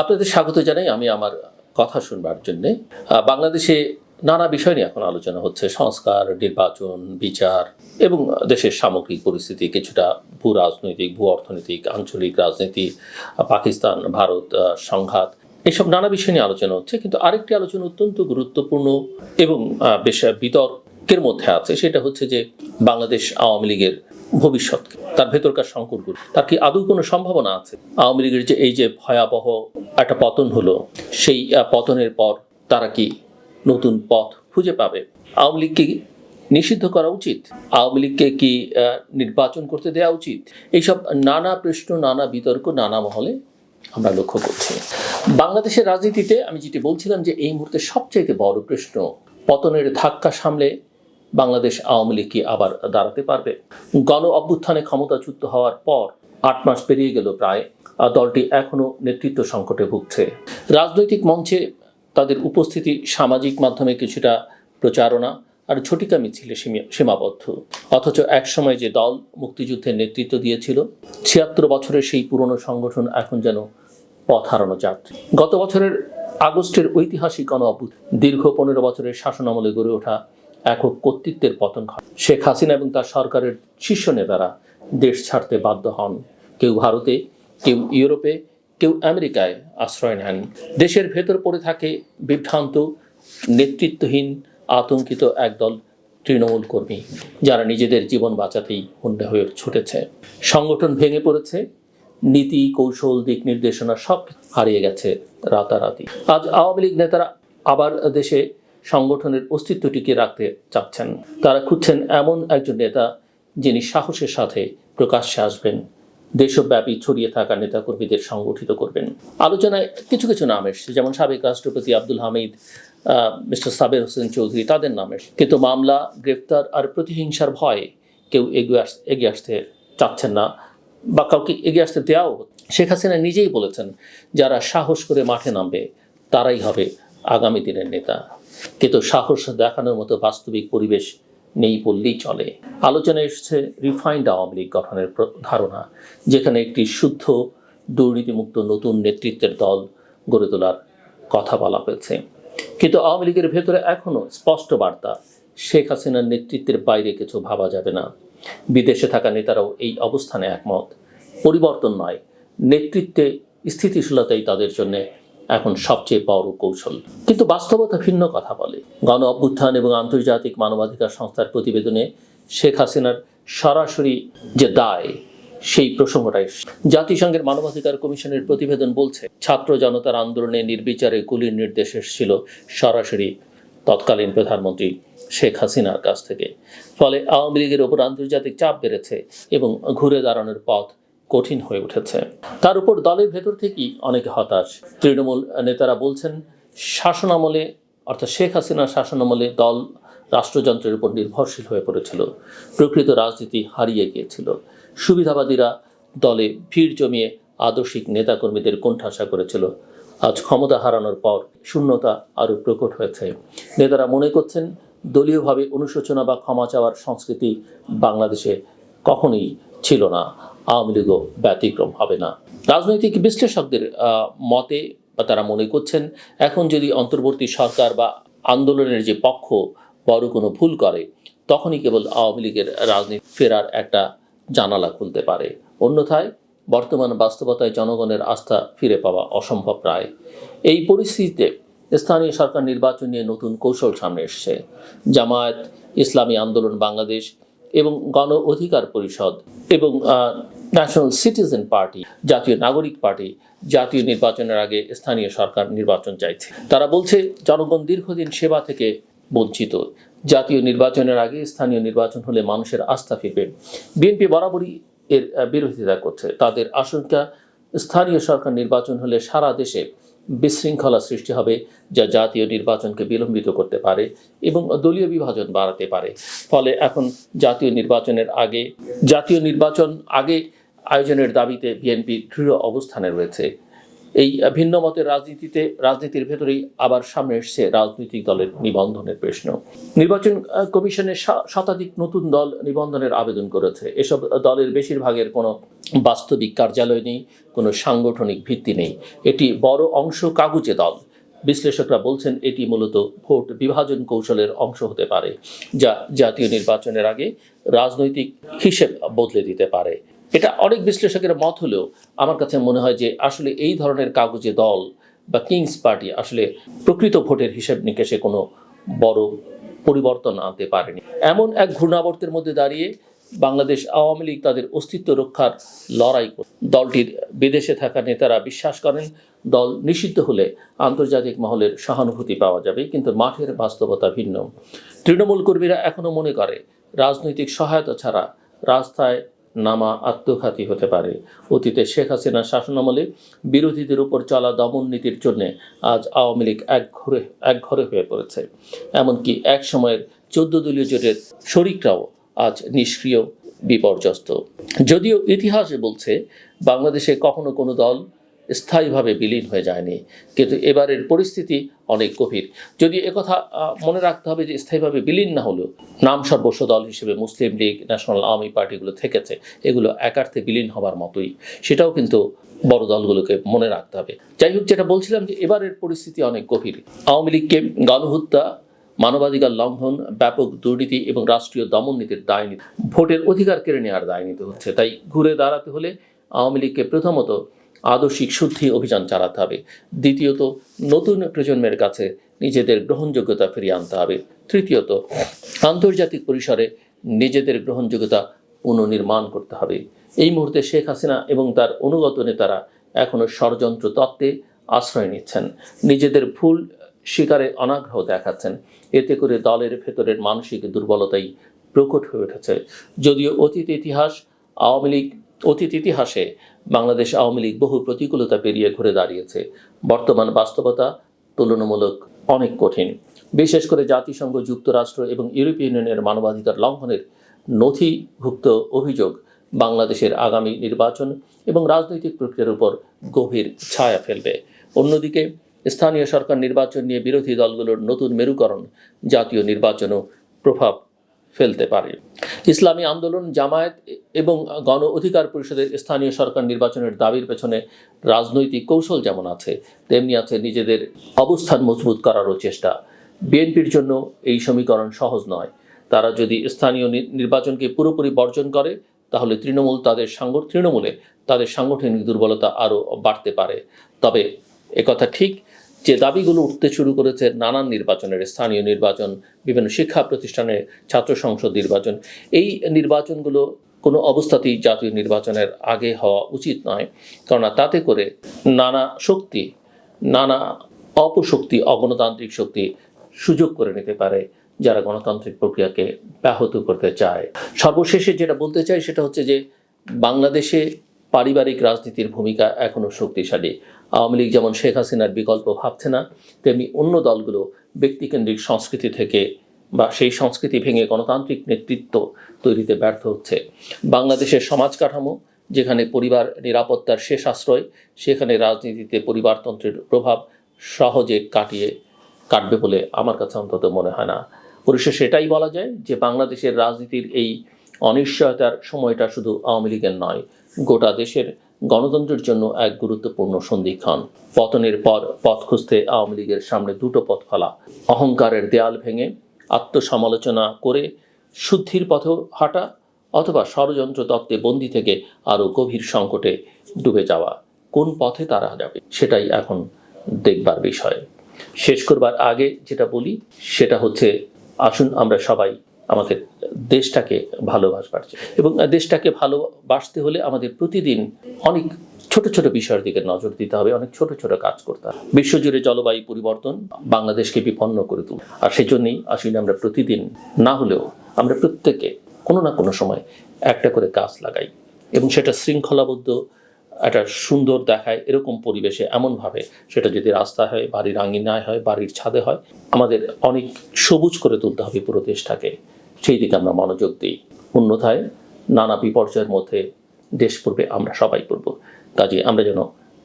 আপনাদের স্বাগত জানাই। আমি আমার কথা শুনবার জন্যে। বাংলাদেশে নানা বিষয় নিয়ে এখন আলোচনা হচ্ছে। সংস্কার, নির্বাচন, বিচার এবং দেশের সামগ্রিক পরিস্থিতি, কিছুটা ভূ রাজনৈতিক, ভূ অর্থনৈতিক, আঞ্চলিক রাজনীতি পাকিস্তান, ভারত সংঘাত, এসব নানা বিষয় নিয়ে আলোচনা হচ্ছে। কিন্তু আরেকটি আলোচনা অত্যন্ত গুরুত্বপূর্ণ এবং বেশ বিতর্কের মধ্যে আছে, সেটা হচ্ছে যে বাংলাদেশ আওয়ামী লীগের ভবিষ্যৎ তার ভেতরকার সংকটগুলো। তার কি আদৌ কোনো সম্ভাবনা আছে? আওয়ামী লীগের যে এই যে ভয়াবহ একটা পতন হলো, সেই পতনের পর তারা কি নতুন পথ খুঁজে পাবে? আওয়ামী লীগকে নিষিদ্ধ করা উচিত? আওয়ামী লীগকে কি নির্বাচন করতে দেওয়া উচিত? এইসব নানা প্রশ্ন, নানা বিতর্ক, নানা মহলে আমরা লক্ষ্য করছি। বাংলাদেশের রাজনীতিতে আমি যেটি বলছিলাম যে এই মুহূর্তে সবচাইতে বড় প্রশ্ন, পতনের ধাক্কা সামলে বাংলাদেশ আওয়ামী লীগ কি আবার দাঁড়াতে পারবে? গণ অভ্যুত্থানে ক্ষমতাচ্যুত হওয়ার পর আট মাস পেরিয়ে গেল প্রায় দলটি এখনও নেতৃত্ব সংকটে ভুগছে। রাজনৈতিক মঞ্চে তাদের উপস্থিতি সামাজিক মাধ্যমে কিছুটা প্রচারণা আর ঝটিকা মিছিলে সীমা- সীমাবদ্ধ। অথচ একসময় যে দল মুক্তিযুদ্ধের নেতৃত্ব দিয়েছিল, ছিয়াত্তর বছরের সেই পুরনো সংগঠন এখন যেন পথ হারানো যাত্রী গত বছরের আগস্টের ঐতিহাসিক গণ দীর্ঘ পনেরো বছরের শাসনামলে গড়ে ওঠা একক কর্তৃত্বের পতন ঘটে। শেখ হাসিনা এবং তার সরকারের শীর্ষ নেতারা দেশ ছাড়তে বাধ্য হন। কেউ ভারতে, কেউ ইউরোপে, কেউ আমেরিকায় আশ্রয় নেন। দেশের ভেতর পড়ে থাকে বিভ্রান্ত, নেতৃত্বহীন, আতঙ্কিত একদল তৃণমূল কর্মী, যারা নিজেদের জীবন বাঁচাতেই হুন্ডে হয়ে ছুটেছে। সংগঠন ভেঙে পড়েছে, নীতি, কৌশল, দিক নির্দেশনা সব হারিয়ে গেছে রাতারাতি। আজ আওয়ামী লীগ নেতারা আবার দেশে সংগঠনের অস্তিত্ব টিকিয়ে রাখতে চাচ্ছেন। তারা খুঁজছেন এমন একজন নেতা যিনি সাহসের সাথে প্রকাশ্যে আসবেন, দেশব্যাপী ছড়িয়ে থাকা নেতাকর্মীদের সংগঠিত করবেন। আলোচনায় কিছু কিছু নাম এসছে, যেমন সাবেক রাষ্ট্রপতি আব্দুল হামিদ মিস্টার সাবের হোসেন চৌধুরী, তাদের নাম এসছে। কিন্তু মামলা, গ্রেফতার আর প্রতিহিংসার ভয়ে কেউ এগিয়ে আস, এগিয়ে আসতে চাচ্ছেন না বা কাউকে এগিয়ে আসতে দেওয়াও শেখ হাসিনা নিজেই বলেছেন, যারা সাহস করে মাঠে নামবে, তারাই হবে আগামী দিনের নেতা। কিন্তু সাহস দেখানোর মতো বাস্তবিক পরিবেশ নেই বললেই চলে। আলোচনায় এসেছে রিফাইন্ড আওয়ামী লীগ গঠনের ধারণা, যেখানে একটি শুদ্ধ, দুর্নীতিমুক্ত নতুন নেতৃত্বের দল গড়ে তোলার কথা বলা হয়েছে। কিন্তু আওয়ামী লীগের ভেতরে এখনও স্পষ্ট বার্তা, শেখ হাসিনার নেতৃত্বের বাইরে কিছু ভাবা যাবে না। বিদেশে থাকা নেতারাও এই অবস্থানে একমত। পরিবর্তন নয়, নেতৃত্বে স্থিতিশীলতাই তাদের জন্য এখন সবচেয়ে বড় কৌশল। কিন্তু বাস্তবতা ভিন্ন কথা বলে। গণ অভ্যুত্থান এবং আন্তর্জাতিক মানবাধিকার সংস্থার প্রতিবেদনে শেখ হাসিনার সরাসরি যে দায়, সেই প্রসঙ্গটাই জাতিসংঘের মানবাধিকার কমিশনের প্রতিবেদন বলছে, ছাত্র জনতার আন্দোলনে নির্বিচারে গুলির নির্দেশ এসেছিল সরাসরি তৎকালীন প্রধানমন্ত্রী শেখ হাসিনার কাছ থেকে। ফলে আওয়ামী লীগের ওপর আন্তর্জাতিক চাপ বেড়েছে এবং ঘুরে দাঁড়ানোর পথ কঠিন হয়ে উঠেছে। তার উপর দলের ভেতর থেকেই অনেকে হতাশ। তৃণমূল নেতারা বলছেন, শাসনামলে, অর্থাৎ শেখ হাসিনার শাসনামলে দল রাষ্ট্রযন্ত্রের উপর নির্ভরশীল হয়ে পড়েছিল। প্রকৃত রাজনীতি হারিয়ে গিয়েছিল। সুবিধাবাদীরা দলে ভিড় জমিয়ে আদর্শিক নেতাকর্মীদের কোণঠাসা করেছিল। আজ ক্ষমতা হারানোর পর শূন্যতা আরও প্রকট হয়েছে। নেতারা মনে করছেন, দলীয়ভাবে অনুশোচনা বা ক্ষমা চাওয়ার সংস্কৃতি বাংলাদেশে কখনোই ছিল না। আওয়ামী লীগও ব্যতিক্রম হবে না। রাজনৈতিক বিশ্লেষকদের মতে তারা মনে করছেন, এখন যদি অন্তর্বর্তী সরকার বা আন্দোলনের যে পক্ষ বড় কোনো ভুল করে, তখনই কেবল আওয়ামী লীগের রাজনীতি ফেরার একটা জানালা খুলতে পারে। অন্যথায় বর্তমান বাস্তবতায় জনগণের আস্থা ফিরে পাওয়া অসম্ভব প্রায়। এই পরিস্থিতিতে স্থানীয় সরকার নির্বাচন নিয়ে নতুন কৌশল সামনে এসছে। জামায়াত, ইসলামী আন্দোলন বাংলাদেশ এবং গণ অধিকার পরিষদ এবং ন্যাশনাল সিটিজেন পার্টি জাতীয় নাগরিক পার্টি, জাতীয় নির্বাচনের আগে স্থানীয় সরকার নির্বাচন চাইছে। তারা বলছে, জনগণ দীর্ঘদিন সেবা থেকে বঞ্চিত। জাতীয় নির্বাচনের আগে স্থানীয় নির্বাচন হলে মানুষের আস্থা ফিরবে। বিএনপি বরাবরই এর বিরোধিতা করছে। তাদের আশঙ্কা, স্থানীয় সরকার নির্বাচন হলে সারা দেশে বিশৃঙ্খলা সৃষ্টি হবে, যা জাতীয় নির্বাচনকে বিলম্বিত করতে পারে এবং দলীয় বিভাজন বাড়াতে পারে। ফলে এখন জাতীয় নির্বাচনের আগে, জাতীয় নির্বাচন আগে আয়োজনের দাবিতে বিএনপি দৃঢ় অবস্থানে রয়েছে। এই ভিন্ন মতের রাজনীতিতে, রাজনীতির ভেতরেই আবার সামনে এসছে রাজনৈতিক দলের নিবন্ধনের প্রশ্ন। নির্বাচন কমিশনের শতাধিক নতুন দল নিবন্ধনের আবেদন করেছে। এসব দলের বেশিরভাগের কোনো বাস্তবিক কার্যালয় নেই, কোনো সাংগঠনিক ভিত্তি নেই। এটি বড় অংশ কাগুজে দল। বিশ্লেষকরা বলছেন এটি মূলত ভোট বিভাজন কৌশলের অংশ হতে পারে, যা জাতীয় নির্বাচনের আগে রাজনৈতিক হিসেব বদলে দিতে পারে। এটা অনেক বিশ্লেষকের মত হলেও আমার কাছে মনে হয় যে আসলে এই ধরনের কাগজে দল বা কিংস পার্টি আসলে প্রকৃত ভোটের হিসেব নিকেশে কোনো বড় পরিবর্তন আনতে পারেনি। এমন এক ঘূর্ণাবর্তের মধ্যে দাঁড়িয়ে বাংলাদেশ আওয়ামী লীগ তাদের অস্তিত্ব রক্ষার লড়াই দলটির বিদেশে থাকা নেতারা বিশ্বাস করেন, দল নিষিদ্ধ হলে আন্তর্জাতিক মহলের সহানুভূতি পাওয়া যাবে, কিন্তু মাঠের বাস্তবতা ভিন্ন। তৃণমূল কর্মীরা এখনও মনে করে, রাজনৈতিক সহায়তা ছাড়া রাস্তায় নামা আত্মঘাতী হতে পারে। অতীতে শেখ হাসিনার শাসনামলে বিরোধীদের উপর চলা দমন নীতির জন্য আজ আওয়ামী লীগ একঘরে একঘরে এক হয়ে পড়েছে। এমনকি এক সময়ের চোদ্দ দলীয় জোটের শরিকরাও আজ নিষ্ক্রিয়, বিপর্যস্ত। যদিও ইতিহাসে বলছে, বাংলাদেশে কখনো কোনো দল স্থায়ীভাবে বিলীন হয়ে যায়নি। কিন্তু এবারের পরিস্থিতি অনেক গভীর। যদি একথা মনে রাখতে হবে যে, স্থায়ীভাবে বিলীন না হলেও নাম সর্বস্ব দল হিসেবে মুসলিম লীগ, ন্যাশনাল আওয়ামী পার্টিগুলো থেকেছে। এগুলো একার্থে বিলীন হবার মতোই। সেটাও কিন্তু বড় দলগুলোকে মনে রাখতে হবে। যাই হোক, যেটা বলছিলাম যে, এবারের পরিস্থিতি অনেক গভীর। আওয়ামী লীগকে গণহত্যা মানবাধিকার লঙ্ঘন, ব্যাপক দুর্নীতি এবং রাষ্ট্রীয় দমন নীতির দায় ভোটের অধিকার কেড়ে নেওয়ার দায় নিতে হচ্ছে। তাই ঘুরে দাঁড়াতে হলে আওয়ামী লীগকে প্রথমত আদর্শিক শুদ্ধি অভিযান চালাতে হবে। দ্বিতীয়ত, নতুন প্রজন্মের কাছে নিজেদের গ্রহণযোগ্যতা ফিরিয়ে আনতে হবে। তৃতীয়ত, আন্তর্জাতিক পরিসরে নিজেদের গ্রহণযোগ্যতা পুনর্নির্মাণ করতে হবে। এই মুহূর্তে শেখ হাসিনা এবং তার অনুগত নেতারা এখনও ষড়যন্ত্র তত্ত্বে আশ্রয় নিচ্ছেন। নিজেদের ভুল শিকারে অনাগ্রহ দেখাচ্ছেন। এতে করে দলের ভেতরের মানসিক দুর্বলতাই প্রকট হয়ে উঠেছে। যদিও অতীত ইতিহাস আওয়ামী লীগ অতীত ইতিহাসে বাংলাদেশ আওয়ামী লীগ বহু প্রতিকূলতা পেরিয়ে ঘুরে দাঁড়িয়েছে। বর্তমান বাস্তবতা তুলনামূলক অনেক কঠিন। বিশেষ করে জাতিসংঘ, যুক্তরাষ্ট্র এবং ইউরোপীয় ইউনিয়নের মানবাধিকার লঙ্ঘনের নথিভুক্ত অভিযোগ বাংলাদেশের আগামী নির্বাচন এবং রাজনৈতিক প্রক্রিয়ার উপর গভীর ছায়া ফেলবে। অন্যদিকে, স্থানীয় সরকার নির্বাচন নিয়ে বিরোধী দলগুলোর নতুন মেরুকরণ জাতীয় নির্বাচনও প্রভাব ফেলতে পারে। ইসলামী আন্দোলন, জামায়াত এবং গণ অধিকার পরিষদের স্থানীয় সরকার নির্বাচনের দাবির পেছনে রাজনৈতিক কৌশল যেমন আছে, তেমনি আছে নিজেদের অবস্থান মজবুত করারও চেষ্টা। বিএনপির জন্য এই সমীকরণ সহজ নয়। তারা যদি স্থানীয় নির্বাচনকে পুরোপুরি বর্জন করে, তাহলে তৃণমূল তাদের সাংগ তৃণমূলে তাদের সাংগঠনিক দুর্বলতা আরও বাড়তে পারে। তবে একথা ঠিক যে দাবিগুলো উঠতে শুরু করেছে নানান নির্বাচনের, স্থানীয় নির্বাচন, বিভিন্ন শিক্ষা প্রতিষ্ঠানের ছাত্র সংসদ নির্বাচন, এই নির্বাচনগুলো কোনো অবস্থাতেই জাতীয় নির্বাচনের আগে হওয়া উচিত নয়। কেননা তাতে করে নানা শক্তি, নানা অপশক্তি, অগণতান্ত্রিক শক্তি সুযোগ করে নিতে পারে যারা গণতান্ত্রিক প্রক্রিয়াকে ব্যাহত করতে চায়। সর্বশেষে যেটা বলতে চাই সেটা হচ্ছে যে বাংলাদেশে পারিবারিক রাজনীতির ভূমিকা এখনও শক্তিশালী। আওয়ামী লীগ যেমন শেখ হাসিনার বিকল্প ভাবছে না, তেমনি অন্য দলগুলো ব্যক্তিকেন্দ্রিক সংস্কৃতি থেকে বা সেই সংস্কৃতি ভেঙে গণতান্ত্রিক নেতৃত্ব তৈরিতে ব্যর্থ হচ্ছে। বাংলাদেশের সমাজ কাঠামো, যেখানে পরিবার নিরাপত্তার শেষ আশ্রয়, সেখানে রাজনীতিতে পরিবারতন্ত্রের প্রভাব সহজে কাটিয়ে কাটবে বলে আমার কাছে অন্তত মনে হয় না। পরিশেষে এটাই বলা যায় যে বাংলাদেশের রাজনীতির এই অনিশ্চয়তার সময়টা শুধু আওয়ামী লীগের নয়, গোটা দেশের গণতন্ত্রের জন্য এক গুরুত্বপূর্ণ সন্ধিক্ষণ। পতনের পর পথ খুঁজতে আওয়ামী লীগের সামনে দুটো পথ খোলা। অহংকারের দেয়াল ভেঙে আত্মসমালোচনা করে শুদ্ধির পথে হাঁটা অথবা ষড়যন্ত্র তত্ত্বে বন্দি থেকে আরও গভীর সংকটে ডুবে যাওয়া। কোন পথে তারা যাবে, সেটাই এখন দেখবার বিষয়। শেষ করবার আগে যেটা বলি, সেটা হচ্ছে, আসুন আমরা সবাই আমাদের দেশটাকে ভালোবাসবার এবং দেশটাকে ভালোবাসতে হলে আমাদের প্রতিদিন অনেক ছোট ছোট বিষয়ের দিকে নজর দিতে হবে, অনেক ছোট ছোট কাজ করতে হবে। বিশ্বজুড়ে জলবায়ু পরিবর্তন বাংলাদেশকে বিপন্ন করে তুল আর সেজন্যই আসলে আমরা প্রতিদিন না হলেও আমরা প্রত্যেকে কোনো না কোনো সময় একটা করে গাছ লাগাই এবং সেটা শৃঙ্খলাবদ্ধ, একটা সুন্দর দেখায় এরকম পরিবেশে এমনভাবে সেটা যদি রাস্তায় হয়, বাড়ির আঙিনায় হয়, বাড়ির ছাদে হয়, আমাদের অনেক সবুজ করে তুলতে হবে পুরো দেশটাকে। সেই দিকে আমরা মনোযোগ দিই। অন্যথায় নানা বিপর্যয়ের মধ্যে দেশ পূর্বে আমরা সবাই পড়ব কাজে আমরা যেন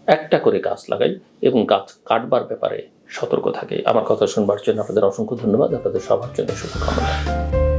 একটা করে গাছ লাগাই এবং গাছ কাটবার ব্যাপারে সতর্ক থাকে। আমার কথা শুনবার জন্য আপনাদের অসংখ্য ধন্যবাদ। আপনাদের সবার জন্য শুভকামনা।